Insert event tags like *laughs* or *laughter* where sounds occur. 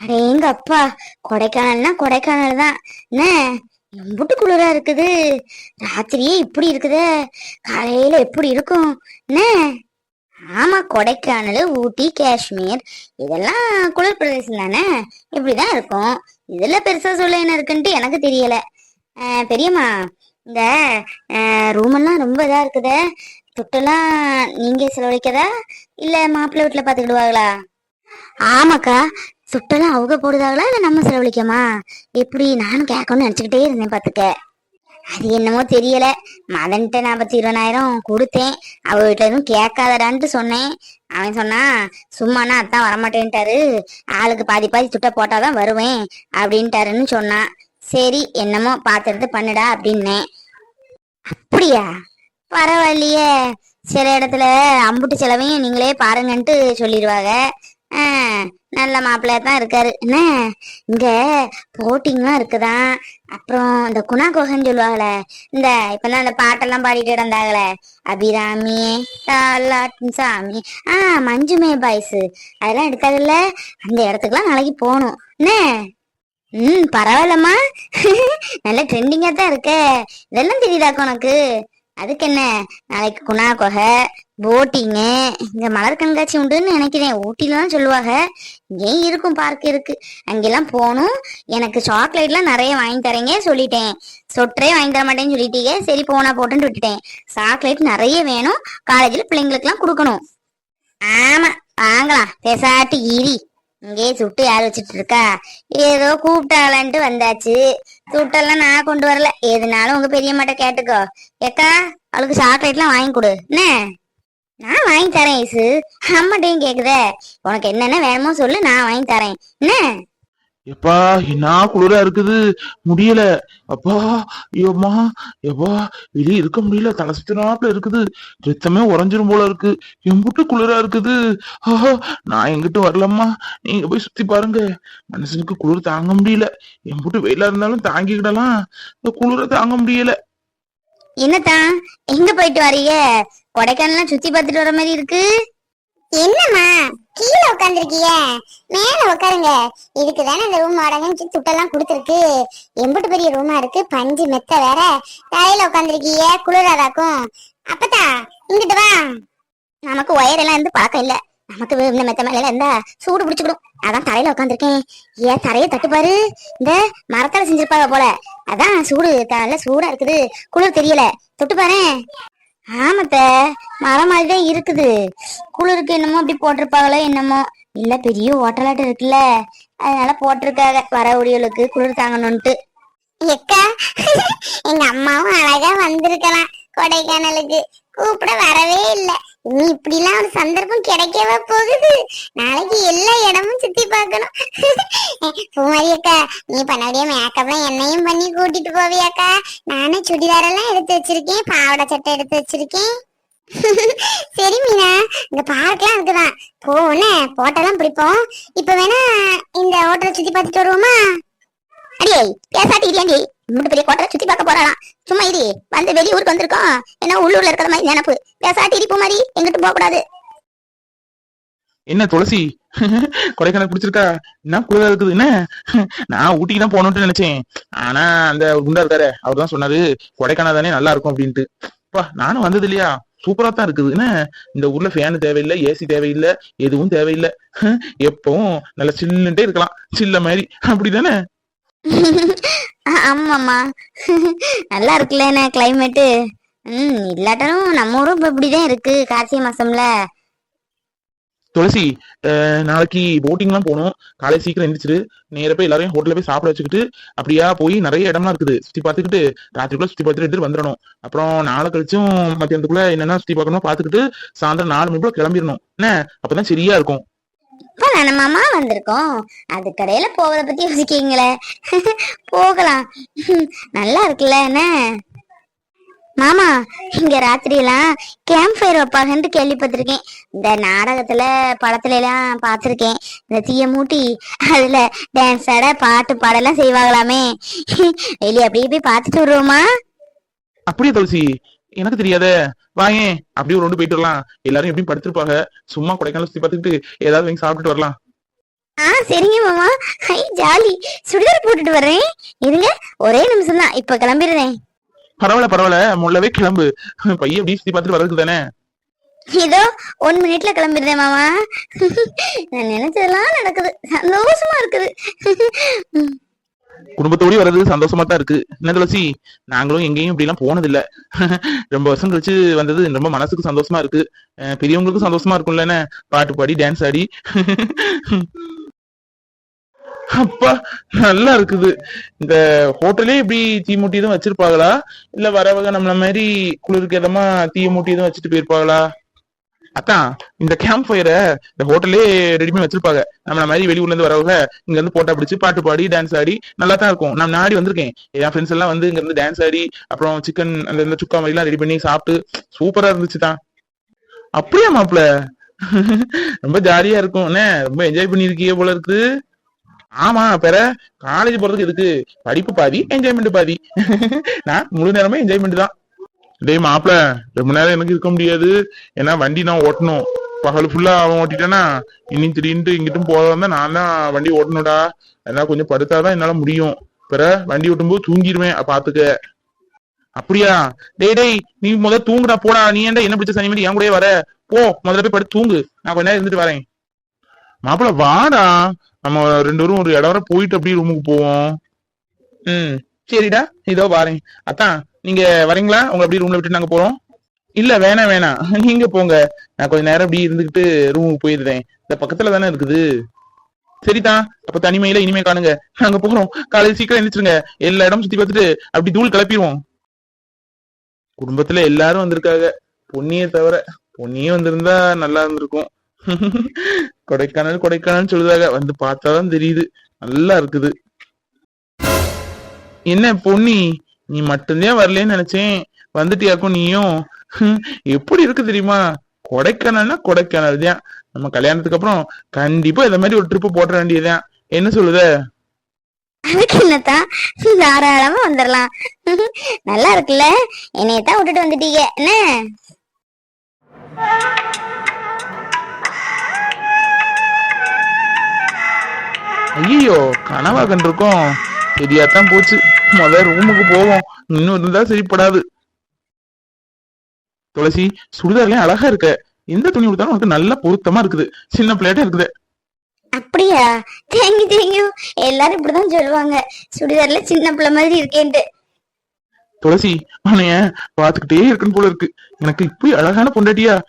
அடேங்க அப்பா? கொடைக்கானல்னா கொடைக்கானல் தான். என்ன? எம்புட்டு குளிரா இருக்குது. ராத்திரியே இப்படி இருக்குதே. காலையில எப்படி இருக்கும்? என்ன? ஆமா கொடைக்கானல் ஊட்டி காஷ்மீர் இதெல்லாம் குளிர் பிரதேசம் தானே? இப்படிதான் இருக்கும். இதுல பெருசா சொல்ல என்ன இருக்குன்ட்டு எனக்கு தெரியல. பெரியம்மா இந்த ரூம் எல்லாம் ரொம்ப இதா இருக்குதே. துட்டெல்லாம் நீங்க செலவழிக்கதா இல்ல மாப்பிள்ளை வீட்டுல பாத்துக்கிடுவாங்களா? ஆமாக்கா சுட்டெல்லாம் அவங்க போடுதாங்களா இல்ல நம்ம செலவழிக்கமா? எப்படி நானும் கேட்கணும்னு நினைச்சுக்கிட்டே இருந்தேன் பாத்துக்க. அது என்னமோ தெரியல. மதன்ட்ட நாற்பத்தி இருபதாயிரம் கொடுத்தேன். அவர்கிட்ட எதுவும் கேட்காதடான்ட்டு சொன்னேன். அவன் சொன்னா சும்மானா அதான் வரமாட்டேன்ட்டாரு. ஆளுக்கு பாதி பாதி துட்ட போட்டாதான் வருவேன் அப்படின்ட்டாருன்னு சொன்னான் சரி என்னமோ பார்த்துட்டு பண்ணுடா அப்படின்னேன். அப்படியா? பரவாயில்லையே. சில இடத்துல அம்புட்டு செலவையும் நீங்களே பாருங்கன்ட்டு சொல்லிடுவாங்க. நல்ல மாப்பிள்ளையா தான் இருக்காரு. என்ன? இங்க போட்டிங்லாம் இருக்குதான் அப்புறம் இந்த குணா குகைன்னு சொல்லுவாங்களே இந்த இப்பதான் அந்த பாட்டெல்லாம் பாடிட்டு இருந்தாங்கள அபிராமி சாமி. ஆ மஞ்சுமே பாய்ஸ் அதெல்லாம் எடுத்தாங்கல்ல அந்த இடத்துக்குலாம் நாளைக்கு போகணும். என்ன? ம் பரவாயில்லம்மா. *laughs* நல்ல ட்ரெண்டிங்கா தான் இருக்க. இதெல்லாம் தெரியுதாக்கா உனக்கு? அதுக்கு என்ன? நாளைக்கு குணா குகை. போட்டிங்க. இந்த மலர் கண்காட்சி உண்டுன்னு நினைக்கிறேன். ஊட்டில தான் சொல்லுவாங்க. இங்கேயும் இருக்கும் பார்க் இருக்கு. அங்கெல்லாம் போகணும். எனக்கு சாக்லேட்லாம் நிறைய வாங்கி தரேங்க சொல்லிட்டேன். சொட்டரே வாங்கி தர மாட்டேன்னு சொல்லிட்டீங்க. சரி போனா போட்டுன்னு விட்டுட்டேன். சாக்லேட் நிறைய வேணும். காலேஜில் பிள்ளைங்களுக்குலாம் கொடுக்கணும். ஆமா வாங்கலாம். பேசாட்டு ஈரி இங்கே சுட்டு யார் வச்சுட்டு இருக்கா? ஏதோ கூப்பிட்டாளன்ட்டு வந்தாச்சு. சுட்டெல்லாம் நான் கொண்டு வரல. எதுனாலும் உங்க பெரியம்மாட்ட கேட்டுக்கோ. ஏக்கா அவளுக்கு சாக்லேட்லாம் வாங்கி கொடு. என்ன? நான் வாங்கி தரேன் இசு. அம்மாட்டையும் கேக்குதே உனக்கு என்னென்ன வேணுமோ சொல்லு நான் வாங்கி தரேன். என்ன? எப்பா என்ன குளிரா இருக்குது? முடியல. அப்பா ஐயோம்மா. எப்பா வெளியே இருக்க முடியல. தலை சுத்தினாப்புல இருக்குது. ரத்தமே உறைஞ்சிரும் போல இருக்கு. எம்புட்டு குளிரா இருக்குது. ஆஹா நான் எங்கிட்ட வரலம்மா. நீங்க போய் சுத்தி பாருங்க. மனுஷனுக்கு குளிர் தாங்க முடியல. எம்புட்டு வெயிலா இருந்தாலும் தாங்கிக்கிடலாம். இந்த குளிர தாங்க முடியல. என்னத்தான் எங்க போயிட்டு வரீங்க கொடைக்கானல்லாம் சுத்தி பார்த்துட்டு வர மாதிரி இருக்கு. என்னம்மா? கீழே உட்காந்துருக்கிய மேல உட்காருங்க இதுக்கு தானே இந்த ரூம் வாடகைன்னு துட்டெல்லாம் கொடுத்துருக்கு. எம்பிட்டு பெரிய ரூமா இருக்கு. பஞ்சு மெத்த வேற. தலையில உட்காந்துருக்கிய குளிராதாக்கும். அப்பதா இங்கிட்டு வா. நமக்கு ஒயர் எல்லாம் இருந்து பழக்கம் இல்ல. நமக்கு இந்த மெத்த மேல இருந்தா சூடு பிடிச்சுக்கிடும். அதான் தரையில உட்காந்துருக்கேன் ஏன் தரையை தட்டுப்பாரு இந்த மரத்தால செஞ்சிருப்பாங்க போல. அதான் சூடு தலை சூடா இருக்குது. குளிர் தெரியல. தொட்டு பாரு ஆமாத்த மரம் மாதிரிதான் இருக்குது. குளிருக்கு என்னமோ அப்படி போட்டிருப்பாங்களோ என்னமோ. இல்ல பெரிய ஓட்டலாட்டம் இருக்குல்ல. அதனால போட்டிருக்காங்க வர ஒடியலுக்கு குளிர் தாங்கணும்ட்டு எக்கா எங்க அம்மாவும் அழகா வந்திருக்கலாம் கொடைக்கானலுக்கு. கூப்பிட வரவே இல்ல. இனி இப்படி எல்லாம் ஒரு சந்தர்ப்பம் கிடைக்கவே போகுது? நாளைக்கு எல்லா இடமும் சுத்தி பார்க்கணும். *laughs* பூமாரி அக்கா நீ பண்ணக்கூடிய மேக்கப்லாம் என்னையும் பண்ணி கூட்டிட்டு போவியாக்கா? நானும் சுடிதார் எல்லாம் எடுத்து வச்சிருக்கேன் பாவாடை சட்டை எடுத்து வச்சிருக்கேன். *laughs* சரி மீனா இந்த பார்க்லாம் இருக்குதான். போன போட்டெல்லாம் பிடிப்போம். இப்ப வேணா இந்த ஹோட்டலை சுத்தி பார்த்துட்டு வருவோமா? அடியே பேசாட்டி இல்லையாண்டி மூணு பெரிய ஹோட்டலை சுத்தி பார்க்க போறாளாம். சும்மா இடி வந்து வெளியூருக்கு வந்திருக்கோம். என்ன உள்ளூர்ல இருக்கிற மாதிரி நினப்பு. பேசாட்டி இடிப்பு மாதிரி எங்கிட்டு போக கூடாது என்ன துளசி? கொடைக்கானல் பிடிச்சிருக்கா? என்ன குளிரா இருக்குது? என்ன? நான் ஊட்டிக்கு தான் போகணும்னு நினைச்சேன். ஆனா அந்த குண்டா இருக்காரு அவர் தான் சொன்னாரு கொடைக்கானல் தானே நல்லா இருக்கும் அப்படின்ட்டு. அப்பா நானும் வந்தது இல்லையா? சூப்பரா தான் இருக்குது. என்ன? இந்த ஊர்ல ஃபேன் தேவையில்லை ஏசி தேவையில்லை எதுவும் தேவையில்லை. எப்பவும் நல்லா சில்லுன்ட்டே இருக்கலாம். சில்ல மாதிரி. அப்படிதானே? ஆமாம்மா. நல்லா இருக்குல்ல என்ன கிளைமேட்டு ம் இல்லாட்டாலும் நம்ம ஊரும் இப்போ இப்படிதான் இருக்கு கார்த்திகை மாசம்ல. துளசி நாளைக்கு போட்டிங்லாம் போகணும். காலை சீக்கிரம் எந்திரிச்சிரு. நேர போய் எல்லாரையும் ஹோட்டலில் போய் சாப்பிட வச்சுக்கிட்டு அப்படியா போய் நிறைய இடம்லாம் இருக்குது. சுற்றி பார்த்துக்கிட்டு ராத்திரிக்குள்ள சுற்றி பார்த்துட்டு எடுத்துட்டு வந்துடணும். அப்புறம் நாளை கழிச்சும் மத்தியானத்துக்குள்ள என்னென்ன சுற்றி பார்க்கணும் பார்த்துக்கிட்டு சாயந்தரம் நாலு மணிக்குள்ள கிளம்பிடணும். என்ன? அப்போதான் சரியா இருக்கும். இப்ப தானே மாமா வந்திருக்கோம். அது கடையில போவத பத்தி யோசிக்கீங்களே போகலாம். நல்லா இருக்குல்ல என்ன? மாமா இங்க ராத்திரி எல்லாம் கேம்ப் ஃபயர் வைப்பாங்கன்ட்டு கேள்விப்பட்டிருக்கேன். இந்த நாடகத்துல படத்துல எல்லாம் பார்த்திருக்கேன். இந்த தீய மூட்டி அதுல டான்ஸ் ஆட பாட்டு பாடலாம் செய்வாங்களாமே. வெளியே அப்படியே போய் பார்த்துட்டு வருவோமா? அப்படியே துளசி? எனக்கு தெரியாதே. வாயேன் அப்படியே ஒரு ரெண்டு போயிட்டு வரலாம். எல்லாரும் எப்படியும் படுத்திருப்பாங்க. சும்மா கொடைக்கானல் சுத்தி பார்த்துக்கிட்டு ஏதாவது வாங்கி சாப்பிட்டுட்டு வரலாம். ஆ சரிங்க மாமா. Hi jolly. சுடிதார் போட்டுட்டு வர்றேன். இருங்க ஒரே நிமிஷம் தான் இப்ப கிளம்பிடுறேன். பரவாயில்ல பரவாயில்ல. முள்ளவே கிளம்பு. பையன் அப்படி சுத்தி பார்த்துட்டு வரதுக்கு தானே? இதோ ஒன் மினிட்ல கிளம்பிடுறேன் மாமா. நான் நினைச்சதெல்லாம் நடக்குது. சந்தோஷமா இருக்குது. குடும்பத்தோடய வர்றது சந்தோஷமா தான் இருக்கு. என்ன துளசி? நாங்களும் எங்கேயும் இப்படிலாம் எல்லாம் ரொம்ப வருஷம் கழிச்சு வந்தது ரொம்ப மனசுக்கு சந்தோஷமா இருக்கு. பெரியவங்களுக்கும் சந்தோஷமா இருக்கும்ல பாட்டு பாடி டான்ஸ் ஆடி. அப்பா நல்லா இருக்குது. இந்த ஹோட்டலே இப்படி தீ மூட்டி எதுவும் வச்சிருப்பாங்களா? இல்ல வரவங்க நம்மள மாதிரி குளிருக்கு எதமா தீய மூட்டி எதுவும் வச்சுட்டு போயிருப்பாங்களா? அதான் இந்த கேம்ப் ஃபயரை இந்த ஹோட்டல்லே ரெடி பண்ணி வச்சிருப்பாங்க. நம்மள மாதிரி வெளியூர்ல இருந்து வரவங்க இங்க இருந்து போட்டா பிடிச்சு பாட்டு பாடி டான்ஸ் ஆடி நல்லா தான் இருக்கும். நான் நாடி வந்திருக்கேன். என் ஃப்ரெண்ட்ஸ் எல்லாம் வந்து இங்க இருந்து டான்ஸ் ஆடி அப்புறம் சிக்கன் அந்த இந்த சுக்கா மாதிரி எல்லாம் ரெடி பண்ணி சாப்பிட்டு சூப்பரா இருந்துச்சு தான் அப்படியா மாப்ள ரொம்ப ஜாலியா இருக்கும். என்ன ரொம்ப என்ஜாய் பண்ணிருக்கீங்க போல இருக்கு. ஆமா பெற காலேஜ் போறதுக்கு எதுக்கு? படிப்பு பாதி என்ஜாய்மெண்ட் பாதி. நான் முழு நேரமே என்ஜாய்மெண்ட் தான். டேய் மாப்ள ரொம்ப நேரம் எனக்கு இருக்க முடியாது. ஏன்னா வண்டி நான் ஓட்டணும். பகல் ஃபுல்லா அவன் ஓட்டிட்டானா? இனி திடீர்னு இங்கிட்டும் போறதா நான் தான் வண்டி ஓட்டணும்டா. அதனால கொஞ்சம் படுத்தாதான் என்னால முடியும். பிற வண்டி ஓட்டும்போது தூங்கிடுவேன் பாத்துக்க. அப்படியா? டேய் டேய் நீ முதல்ல தூங்குடா போடா. நீ ஏன்டா என்ன பிடிச்ச சனி மாதிரி என் கூடயே வர. போ முதல்ல போய் படுத்து தூங்கு. நான் கொஞ்ச நேரம் இருந்துட்டு வரேன். மாப்பிள வாடா. நம்ம ரெண்டு பேரும் ஒரு இடம் வர போயிட்டு அப்படியே ரூமுக்கு போவோம். ம் சரிடா. இதோ வாரேன். அத்தான் நீங்க வரீங்களா? உங்க அப்படியே ரூம்ல விட்டு நாங்க போறோம். இல்ல வேணாம் வேணாம். *laughs* நீங்க போங்க. நான் கொஞ்ச நேரம் அப்படியே இருந்துகிட்டு ரூமுக்கு போயிருந்தேன் இந்த பக்கத்துல தானே இருக்குது? சரிதான் அப்ப தனிமையில இனிமே காணுங்க. நாங்க போறோம். காலையில சீக்கிரம் எந்திரிச்சிருங்க. எல்லா இடமும் சுத்தி பார்த்துட்டு அப்படி தூள் கிளப்பிடுவோம். குடும்பத்துல எல்லாரும் வந்திருக்காங்க. பொன்னியே தவிர பொன்னியே வந்திருந்தா நல்லா இருந்திருக்கும். *laughs* கொடைக்கானல் கொடைக்கானல் சொல்லுதாக வந்து பார்த்தாதான் தெரியுது. நல்லா இருக்குது. என்ன பொன்னி? நீ மட்டும்தான் வரலன்னு நினைச்சேன். வந்துட்டியாக்கும் நீயும். எப்படி இருக்கு தெரியுமா? கொடைக்கானல்னா கொடைக்கானல் தான். நம்ம கல்யாணத்துக்கு அப்புறம் கண்டிப்பா இந்த மாதிரி ஒரு ட்ரிப்பு போட்ட வேண்டியதுதான். என்ன சொல்லுத? அதுக்கு என்னத்தான் தாராளமா வந்துடலாம் நல்லா இருக்குல்ல? என்னையத்தான் விட்டுட்டு வந்துட்டீங்க. என்ன? ஐயோ கனவா கண்டிருக்கோம். சரியாத்தான் போச்சு. முத ரூமுக்கு போவோம். இன்னும் இருந்தா சரிப்படாது. துளசி சுடிதார்லயும் அழகா இருக்க. எந்த துணி கொடுத்தாலும் உனக்கு நல்ல பொருத்தமா இருக்குது. சின்ன பிள்ளையாட்டம் இருக்குது. அப்படியா? தேங்க்யூ தேங்க்யூ எல்லாரும் இப்படிதான் சொல்லுவாங்க. சுடிதார்ல சின்ன பிள்ளை மாதிரி இருக்கேன்ட்டு. துளசி உன்னைய பாத்துக்கிட்டே இருக்குன்னு போல இருக்கு. எனக்கு இப்படி அழகான பொண்டாட்டியா?